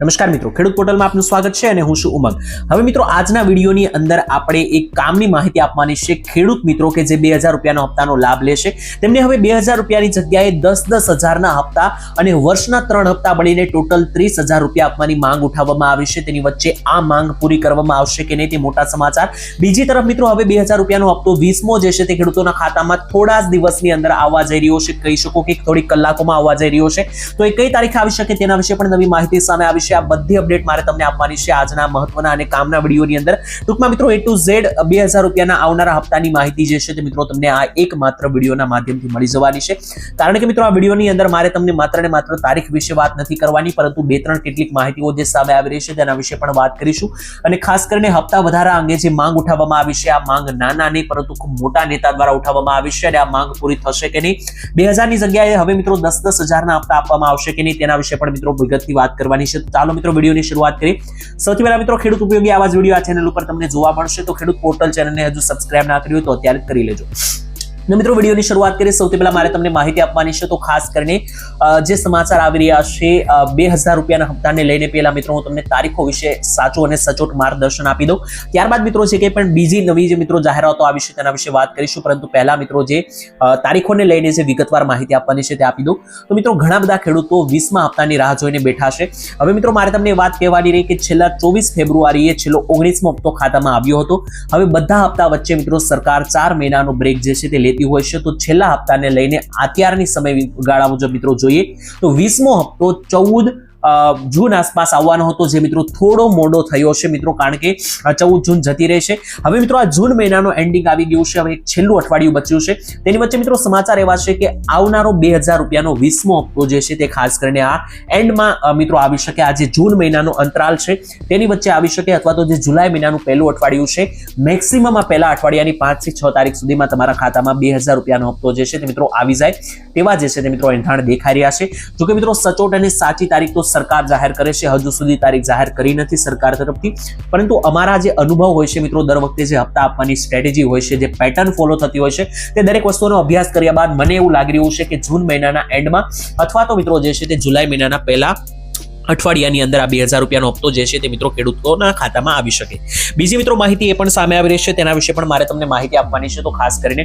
નમસ્કાર મિત્રો, ખેડૂત પોર્ટલમાં આપનું સ્વાગત છે અને હું છું ઉમંગ. હવે મિત્રો, આજના વિડીયોની અંદર આપણે એક કામની માહિતી આપવાની છે ખેડૂત મિત્રો કે જે બે હજાર રૂપિયાનો હપ્તાનો લાભ લેશે. તેમને હવે બે હજાર રૂપિયાની જગ્યાએ દસ દસ હજારના હપ્તા અને વર્ષના ત્રણ હપ્તા બળીને ટોટલ ત્રીસ હજાર રૂપિયા આપવાની માંગ ઉઠાવવામાં આવી છે. તેની વચ્ચે આ માંગ પૂરી કરવામાં આવશે કે નહીં તે મોટા સમાચાર. બીજી તરફ મિત્રો, હવે બે હજાર રૂપિયાનો હપ્તો વીસમો જે છે તે ખેડૂતોના ખાતામાં થોડા જ દિવસની અંદર આવવા જઈ રહ્યો છે. કહી શકો કે થોડી કલાકોમાં આવવા જઈ રહ્યો છે. તો એ કઈ તારીખે આવી શકે તેના વિશે પણ નવી માહિતી સામે આવી છે. આ બધી અપડેટ મારે તમને આપવાની છે આજના મહત્વના અને કામના વિડીયોની અંદર. ટૂંકમાં મિત્રો એ ટુ ઝેડ બે હજાર રૂપિયાના આવનારા હપ્તાની માહિતી જે છે તે મિત્રો તમને આ એક વિડીયોના માધ્યમથી મળી જવાની છે. કારણ કે મિત્રો આ વિડીયોની અંદર મારે તમને માત્ર ને માત્ર તારીખ વિશે વાત નથી કરવાની, પરંતુ બે ત્રણ કેટલીક માહિતીઓ જે સામે આવી રહી છે તેના વિશે પણ વાત કરીશું. અને ખાસ કરીને હપ્તા વધારા અંગે જે માંગ ઉઠાવવામાં આવી છે, આ માંગ નાના નહીં પરંતુ ખૂબ મોટા નેતા દ્વારા ઉઠાવવામાં આવી છે અને આ માંગ પૂરી થશે કે નહીં? બે હજારની જગ્યાએ હવે મિત્રો દસ દસ હજારના હપ્તા આપવામાં આવશે કે નહીં તેના વિશે પણ મિત્રો વિગતથી વાત કરવાની છે. ચાલો મિત્રો, વિડીયોની શરૂઆત કરી. સૌથી પહેલા મિત્રો, ખેડૂત ઉપયોગી આવા જ વીડિયો આ ચેનલ ઉપર તમને જોવા મળશે. તો ખેડૂત પોર્ટલ ચેનલને હજુ સબસ્ક્રાઇબ ના કર્યું તો અત્યારે કરી લેજો. મિત્રો, વિડીયોની શરૂઆત કરીએ. સૌથી પહેલા મારે તમને માહિતી આપવાની છે તો ખાસ કરીને જે સમાચાર આવી રહ્યા છે બે હજાર રૂપિયાના હપ્તાને લઈને પહેલા મિત્રો, હું તમને તારીખો વિશે સાચું અને સચોટ માર્ગદર્શન આપી દઉં. ત્યારબાદ મિત્રો, જે કંઈ પણ બીજી નવી જે મિત્રો જાહેરાતો આવી છે તેના વિશે વાત કરીશું. પરંતુ પહેલા મિત્રો, જે તારીખોને લઈને જે વિગતવાર માહિતી આપવાની છે તે આપી દઉં. તો મિત્રો, ઘણા બધા ખેડૂતો વીસમા હપ્તાની રાહ જોઈને બેઠા છે. હવે મિત્રો, મારે તમને વાત કહેવાની રહી કે છેલ્લા ચોવીસ ફેબ્રુઆરીએ છેલ્લો ઓગણીસમો હપ્તો ખાતામાં આવ્યો હતો. હવે બધા હપ્તા વચ્ચે મિત્રો, સરકાર ચાર મહિનાનો બ્રેક જે છે તે લેતી હોય છે. તો છેલ્લા હપ્તાને લઈને અત્યારની સમય ગાળા મુજબ મિત્રો જોઈએ તો વીસમો હપ્તો ચૌદ જૂન આસપાસ આવવાનો હતો જે મિત્રો થોડો મોડો થયો છે મિત્રો, કારણ કે ચૌદ જૂન જતી રહેશે. હવે મિત્રો આ જૂન મહિનાનો એન્ડિંગ આવી ગયું છે. હવે એક છેલ્લું અઠવાડિયું બચ્યું છે. તેની વચ્ચે મિત્રો સમાચાર એવા છે કે આવનારો બે હજાર રૂપિયાનો વીસમો હપ્તો જે છે તે ખાસ કરીને આ એન્ડમાં મિત્રો આવી શકે. આ જે જૂન મહિનાનો અંતરાલ છે તેની વચ્ચે આવી શકે અથવા તો જે જુલાઈ મહિનાનું પહેલું અઠવાડિયું છે મેક્સિમમ આ પહેલા અઠવાડિયાની પાંચથી છ તારીખ સુધીમાં તમારા ખાતામાં બે હજાર રૂપિયાનો હપ્તો જે છે તે મિત્રો આવી જાય. તેવા જે છે તે મિત્રો એંધાણ દેખાઈ રહ્યા છે. જોકે મિત્રો સચોટ અને સાચી તારીખ તો સરકાર જાહેર કરે છે, હજુ સુધી તારીખ જાહેર કરી નથી સરકાર તરફથી. પરંતુ અમારા જે અનુભવ હોય છે મિત્રો, દર વખતે જે હપ્તા આપવાની સ્ટ્રેટેજી હોય છે, જે પેટર્ન ફોલો થતી હોય છે, તે દરેક વસ્તુનો અભ્યાસ કર્યા બાદ મને એવું લાગી રહ્યું છે કે જૂન મહિનાના એન્ડમાં અથવા તો મિત્રો જે છે તે જુલાઈ મહિનાના પહેલા અઠવાડિયાની અંદર આ બે હજાર રૂપિયાનો હપ્તો જે છે તે મિત્રો ખેડૂતોના ખાતામાં આવી શકે. બીજી મિત્રો માહિતી એ પણ સામે આવી રહી છે, તેના વિશે પણ મારે તમને માહિતી આપવાની છે. તો ખાસ કરીને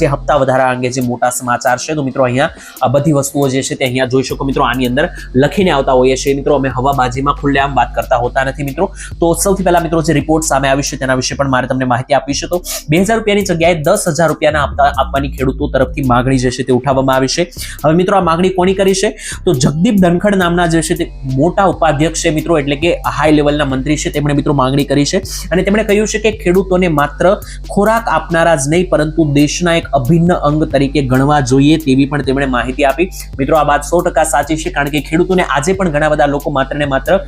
જે હપ્તા વધારા અંગે જે મોટા સમાચાર છે, તો મિત્રો અહીંયા બધી વસ્તુઓ જે છે તે અહીંયા જોઈ શકો મિત્રો. આની અંદર લખીને આવતા હોઈએ છીએ મિત્રો. અમે હવાબાજીમાં ખુલ્લેઆમ વાત કરતા હોતા નથી મિત્રો. તો સૌથી પહેલા મિત્રો જે રિપોર્ટ સામે આવી છે તેના વિશે પણ મારે તમને માહિતી આપી છે. તો બે હજાર રૂપિયાની જગ્યાએ દસ હજાર રૂપિયાના હપ્તા આપવાની ખેડૂતો તરફથી માગણી જે છે તે ઉઠાવવામાં આવી છે. હવે મિત્રો આ માગણી કોની કરી છે? તો જગદીપ ધનખડ નામના જે છે તે મોટા ઉપાધ્યક્ષ છે મિત્રો, એટલે કે હાઈ લેવલના મંત્રી છે, તેમણે મિત્રો માંગણી કરી છે. અને તેમણે કહ્યું છે કે ખેડૂતોને માત્ર ખોરાક આપનારા જ નહીં, પરંતુ દેશના એક અભિન્ન અંગ તરીકે ગણવા જોઈએ તેવી પણ તેમણે માહિતી આપી. મિત્રો, આ વાત સો ટકા સાચી છે, કારણ કે ખેડૂતોને આજે પણ ઘણા બધા લોકો માત્ર ને માત્ર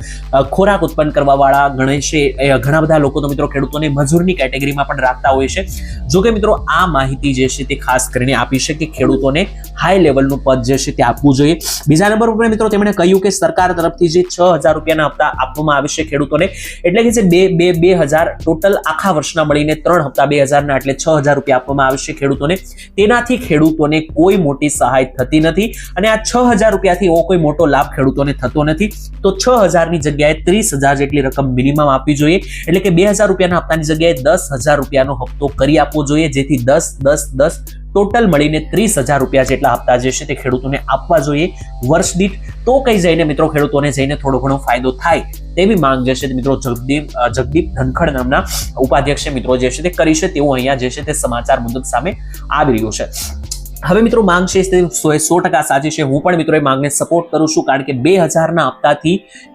ખોરાક ઉત્પન્ન કરવા વાળા ગણે છે. ઘણા બધા લોકો તો મિત્રો ખેડૂતોને મજૂરની કેટેગરીમાં પણ રાખતા હોય છે. જો કે મિત્રો, આ માહિતી જે છે તે ખાસ કરીને આપી છે કે ખેડૂતોને હાઈ લેવલનું પદ જે છે તે આપવું જોઈએ. બીજા નંબર ઉપર મિત્રો તેમણે કહ્યું કે સરકાર તરફથી જે છ હજાર રૂપિયાના હપ્તા આપવામાં આવે છે ખેડૂતોને. એટલે કે જે બે બે હજાર ટોટલ આખા વર્ષના મળીને ત્રણ હપ્તા બે હજારના એટલે છ હજાર રૂપિયા આપવામાં આવે છે ખેડૂતોને. તેનાથી ખેડૂતોને કોઈ મોટી સહાય થતી નથી અને આ છ હજાર રૂપિયાથી એવો કોઈ મોટો લાભ ખેડૂતોને થતો નથી. તો છ હજારની જગ્યાએ ત્રીસ હજાર જેટલી રકમ મિનિમમ આપવી જોઈએ. એટલે કે બે હજાર રૂપિયાના હપ્તાની જગ્યાએ દસ હજાર રૂપિયાનો હપ્તો કરી આપવો જોઈએ. જેથી દસ દસ દસ ટોટલ મળીને ત્રીસ હજાર રૂપિયા જેટલા હપ્તા જે છે તે ખેડૂતોને આપવા જોઈએ વર્ષ દીઠ. તો કઈ જઈને મિત્રો, ખેડૂતોને જઈને થોડો ઘણો ફાયદો થાય તેવી માંગ જે છે મિત્રો જગદીપ જગદીપ ધનખડ નામના ઉપાધ્યક્ષ મિત્રો જે છે તે કરી છે. તેવું અહીંયા જે છે તે સમાચાર મુજબ સામે આવી રહ્યું છે. હવે મિત્રો માંગ છે તે સો ટકા સાચી છે. હું પણ મિત્રો એ માંગને સપોર્ટ કરું છું કારણ કે બે હજારના હપ્તાથી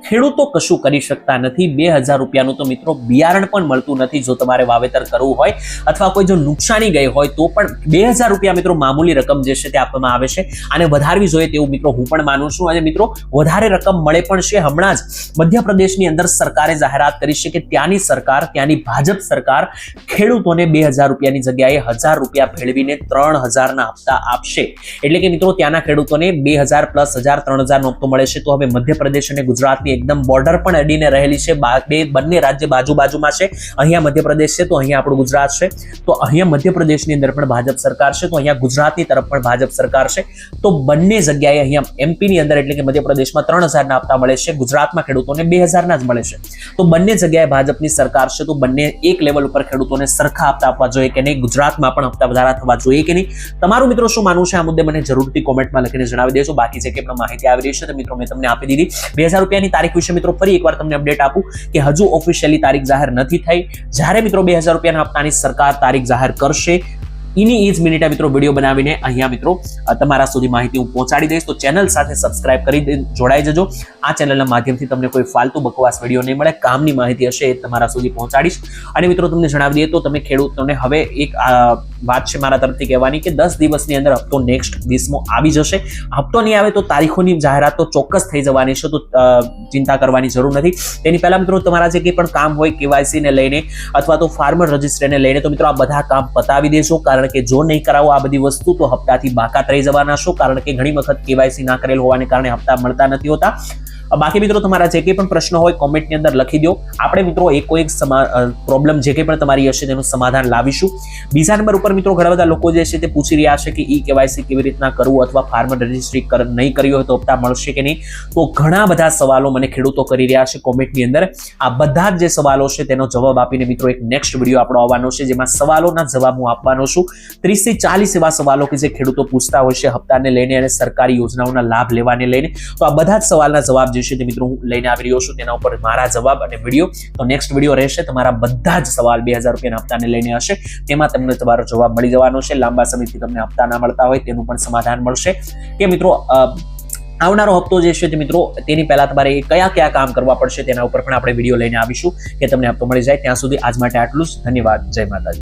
ખેડૂતો કશું કરી શકતા નથી. બે હજાર રૂપિયાનું તો મિત્રો બિયારણ પણ મળતું નથી જો તમારે વાવેતર કરવું હોય અથવા કોઈ જો નુકસાની ગઈ હોય તો પણ બે હજાર રૂપિયા મિત્રો મામૂલી રકમ જે છે તે આપવામાં આવે છે અને વધારવી જોઈએ તેવું મિત્રો હું પણ માનું છું. અને મિત્રો વધારે રકમ મળે પણ છે. હમણાં જ મધ્યપ્રદેશની અંદર સરકારે જાહેરાત કરી છે કે ત્યાંની સરકાર, ત્યાંની ભાજપ સરકાર ખેડૂતોને બે હજાર રૂપિયાની જગ્યાએ હજાર રૂપિયા ભેળવીને ત્રણ હજારના હપ્તા આપશે. એટલે કે મિત્રો, ત્યાંના ખેડૂતોને બે હજાર પ્લસ, હજાર, ત્રણ હજાર નોકતો મળે છે. તો હવે મધ્યપ્રદેશ અને ગુજરાતની એકદમ બોર્ડર પણ અડીને રહેલી છે. બે બંને રાજ્ય બાજુ બાજુમાં છે. અહીંયા મધ્યપ્રદેશ છે, તો અહીંયા આપણું ગુજરાત છે. તો અહીંયા મધ્યપ્રદેશની અંદર પણ ભાજપ સરકાર છે, તો અહીંયા ગુજરાતની તરફ પણ ભાજપ સરકાર છે. તો બંને જગ્યાએ અહીંયા એમપીની અંદર એટલે કે મધ્યપ્રદેશમાં ત્રણ હજારના આપતા મળે છે. ગુજરાતમાં ખેડૂતોને બે હજારના જ મળે છે. તો બંને જગ્યાએ ભાજપની સરકાર છે, તો બંને એક લેવલ ઉપર ખેડૂતોને સરખા આપતા આપવા જોઈએ કે નહીં? ગુજરાતમાં પણ હપ્તા વધારા થવા જોઈએ કે નહીં? તમારું મિત્રો શું માનવું છે આ મુદ્દે મને જરૂરથી કોમેન્ટમાં લખીને જણાવી દેજો. બાકી જે કે પણ માહિતી આવી રહી છે તો મિત્રો મેં તમને આપી દીધી. બે હજાર રૂપિયાની તારીખ વિશે મિત્રો ફરી એકવાર તમને અપડેટ આપું કે હજુ ઓફિશિયલી તારીખ જાહેર નથી થઈ. જ્યારે મિત્રો બે હજાર રૂપિયાના હપ્તાની સરકાર તારીખ જાહેર કરશે, એની એ જ મિનિટે મિત્રો વીડિયો બનાવીને અહીંયા મિત્રો તમારા સુધી માહિતી હું પહોંચાડી દઈશ. તો ચેનલ સાથે સબસ્ક્રાઇબ કરી જોડાઈ જજો. આ ચેનલના માધ્યમથી તમને કોઈ ફાલતુ બકવાસ વીડિયો નહીં મળે. કામની માહિતી હશે એ તમારા સુધી પહોંચાડીશ. અને મિત્રો, તમને જણાવી દઈએ તો તમે ખેડૂતોને હવે એક વાત છે મારા તરફથી કહેવાની કે દસ દિવસની અંદર હપ્તો નેક્સ્ટ વીસમો આવી જશે. હપ્તો નહીં આવે તો તારીખોની જાહેરાત તો ચોક્કસ થઈ જવાની છે, તો ચિંતા કરવાની જરૂર નથી. તેની પહેલાં મિત્રો, તમારા જે કંઈ પણ કામ હોય કેવાયસીને લઈને અથવા તો ફાર્મર રજિસ્ટરને લઈને તો મિત્રો, આ બધા કામ પતાવી દેશો. કારણ કે જો નહીં કરાવો આ બધી વસ્તુ, તો હપ્તાથી બાકાત રહી જવાના છો. કારણ કે ઘણી વખત કેવાયસી ના કરેલ હોવાને કારણે હપ્તા મળતા નથી હોતા. બાકી મિત્રો તમારા જે કંઈ પણ પ્રશ્ન હોય કોમેન્ટની અંદર લખી દો. આપણે મિત્રો એકો એક પ્રોબ્લેમ જે કંઈ પણ તમારી હશે તેનું સમાધાન લાવીશું. બીજા નંબર ઉપર મિત્રો ઘણા બધા લોકો જે છે તે પૂછી રહ્યા છે કે ઈ કેવાયસી કેવી રીતના કરવું અથવા ફાર્મર રજિસ્ટ્રી નહીં કર્યું હોય તો હપ્તા મળશે કે નહીં? તો ઘણા બધા સવાલો મને ખેડૂતો કરી રહ્યા છે કોમેન્ટની અંદર. આ બધા જ જે સવાલો છે તેનો જવાબ આપીને મિત્રો એક નેક્સ્ટ વીડિયો આપણો આવવાનો છે, જેમાં સવાલોના જવાબ હું આપવાનો છું. ત્રીસથી ચાલીસ એવા સવાલો કે જે ખેડૂતો પૂછતા હોય છે હપ્તાને લઈને અને સરકારી યોજનાઓના લાભ લેવાને લઈને. તો આ બધા જ સવાલના જવાબ જે તે મિત્રો હું લઈને આવી રહ્યો છું, તેના ઉપર મારા જવાબ અને વીડિયો તો નેક્સ્ટ વીડિયો રહેશે તમારા બધા જ સવાલ બે હજાર રૂપિયાના હપ્તાને લઈને હશે. તેમાં તમને તમારો જવાબ મળી જવાનો છે. લાંબા સમયથી તમને હપ્તા ના મળતા હોય તેનું પણ સમાધાન મળશે. કે મિત્રો આવનારો હપ્તો જે છે તે મિત્રો, તેની પહેલા તમારે કયા કયા કામ કરવા પડશે તેના ઉપર પણ આપણે વીડિયો લઈને આવીશું, કે તમને હપ્તો મળી જાય. ત્યાં સુધી આજ માટે આટલું જ. ધન્યવાદ. જય માતાજી.